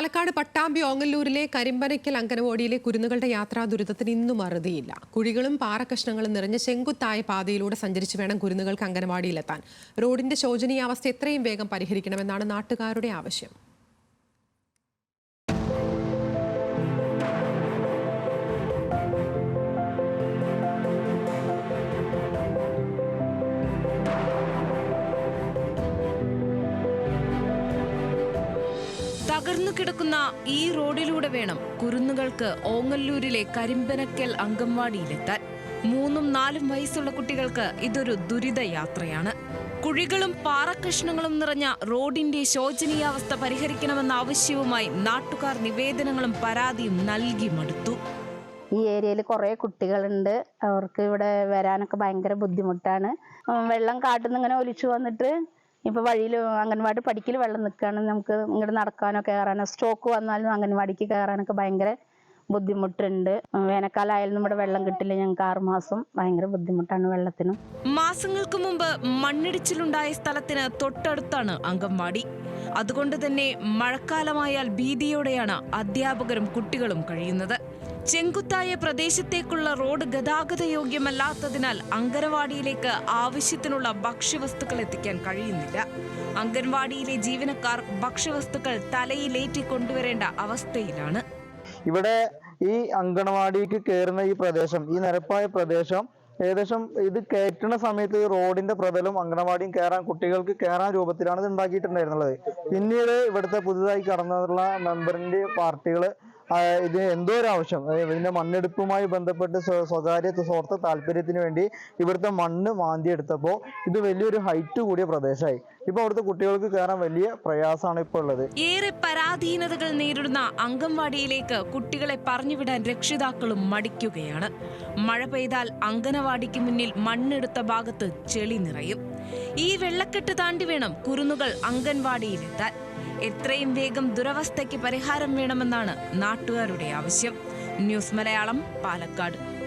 പാലക്കാട് പട്ടാമ്പി ഓങ്ങല്ലൂരിലെ കരിമ്പനയ്ക്കൽ അങ്കനവാടിയിലെ കുരുന്നുകളുടെ യാത്രാ ദുരിതത്തിന് ഇന്നും അറുതിയില്ല. കുഴികളും പാറക്കഷ്ണങ്ങളും നിറഞ്ഞ ചെങ്കുത്തായ പാതയിലൂടെ സഞ്ചരിച്ച് വേണം കുരുന്നുകൾക്ക് അങ്കനവാടിയിലെത്താൻ. റോഡിന്റെ ശോചനീയാവസ്ഥ എത്രയും വേഗം പരിഹരിക്കണമെന്നാണ് നാട്ടുകാരുടെ ആവശ്യം. തകർന്നു കിടക്കുന്ന ഈ റോഡിലൂടെ വേണം കുരുന്നുകൾക്ക് ഓങ്ങല്ലൂരിലെ കരിമ്പനക്കൽ അങ്കൻവാടിയിലെത്താൻ മൂന്നും നാലും വയസ്സുള്ള കുട്ടികൾക്ക് ഇതൊരു ദുരിത യാത്രയാണ്. കുഴികളും പാറക്കഷ്ണങ്ങളും നിറഞ്ഞ റോഡിന്റെ ശോചനീയാവസ്ഥ പരിഹരിക്കണമെന്ന ആവശ്യവുമായി നാട്ടുകാർ നിവേദനങ്ങളും പരാതിയും നൽകി മടുത്തു. ഈ ഏരിയയിൽ കുറേ കുട്ടികളുണ്ട്. അവർക്ക് ഇവിടെ വരാനൊക്കെ ഭയങ്കര ബുദ്ധിമുട്ടാണ്. വെള്ളം കാട്ടിൽ ഇങ്ങനെ ഒലിച്ചു വന്നിട്ട് ഇപ്പൊ വഴിയിൽ അംഗൻവാടി പടിക്കൽ വെള്ളം നിൽക്കുകയാണ് നമുക്ക് ഇങ്ങോട്ട് നടക്കാനോ കയറാനോ സ്ട്രോക്ക് വന്നാലും അംഗൻവാടിക്ക് കയറാനൊക്കെ ഭയങ്കര ബുദ്ധിമുട്ടുണ്ട്. വേനൽക്കാലായാലും നമ്മുടെ വെള്ളം കിട്ടില്ല. ഞങ്ങൾക്ക് ആറുമാസം ഭയങ്കര ബുദ്ധിമുട്ടാണ് വെള്ളത്തിന്. മാസങ്ങൾക്ക് മുമ്പ് മണ്ണിടിച്ചിലുണ്ടായ സ്ഥലത്തിന് തൊട്ടടുത്താണ് അംഗൻവാടി. അതുകൊണ്ട് തന്നെ മഴക്കാലമായാൽ ഭീതിയോടെയാണ് അധ്യാപകരും കുട്ടികളും കഴിയുന്നത്. ചെങ്കുത്തായ പ്രദേശത്തേക്കുള്ള റോഡ് ഗതാഗത യോഗ്യമല്ലാത്തതിനാൽ അങ്കനവാടിയിലേക്ക് ആവശ്യത്തിനുള്ള ഭക്ഷ്യവസ്തുക്കൾ എത്തിക്കാൻ കഴിയുന്നില്ല. അങ്കൻവാടിയിലെ ജീവനക്കാർ ഭക്ഷ്യവസ്തുക്കൾ തലയിലേറ്റി കൊണ്ടുവരേണ്ട അവസ്ഥയിലാണ്. ഇവിടെ ഈ അങ്കണവാടിക്ക് കയറുന്ന ഈ പ്രദേശം ഈ നിരപ്പായ പ്രദേശം ഏകദേശം ഇത് കയറ്റുന്ന സമയത്ത് റോഡിന്റെ പ്രതലും അങ്കണവാടിയും കയറാൻ കുട്ടികൾക്ക് കയറാൻ രൂപത്തിലാണ് ഇത് ഉണ്ടാക്കിയിട്ടുണ്ടായിരുന്നത്. പിന്നീട് ഇവിടുത്തെ പുതുതായി കടന്നുള്ള മെമ്പറിന്റെ പാർട്ടികൾ ഇത് എന്തോ ഒരു ആവശ്യം. ഇതിന്റെ മണ്ണെടുപ്പുമായി ബന്ധപ്പെട്ട് സ്വകാര്യ സ്വാർത്ഥ താല്പര്യത്തിന് വേണ്ടി ഇവിടുത്തെ മണ്ണ് മാന്തി എടുത്തപ്പോൾ ഇത് വലിയൊരു ഹൈറ്റ് കൂടിയ പ്രദേശമായി. ഇപ്പൊ അവിടുത്തെ കുട്ടികൾക്ക് കയറാൻ വലിയ പ്രയാസമാണ് ഇപ്പൊ ഉള്ളത്. ഏറെ പരാധീനതകൾ നേരിടുന്ന അംഗൻവാടിയിലേക്ക് കുട്ടികളെ പറഞ്ഞുവിടാൻ രക്ഷിതാക്കളും മടിക്കുകയാണ്. മഴ പെയ്താൽ അംഗനവാടിക്ക് മുന്നിൽ മണ്ണെടുത്ത ഭാഗത്ത് ചെളി നിറയും. ഈ വെള്ളക്കെട്ട് താണ്ടി വേണം കുരുന്നുകൾ അംഗൻവാടിയിലെത്താൻ. എത്രയും വേഗം ദുരവസ്ഥയ്ക്ക് പരിഹാരം വേണമെന്നാണ് നാട്ടുകാരുടെ ആവശ്യം. ന്യൂസ് മലയാളം പാലക്കാട്.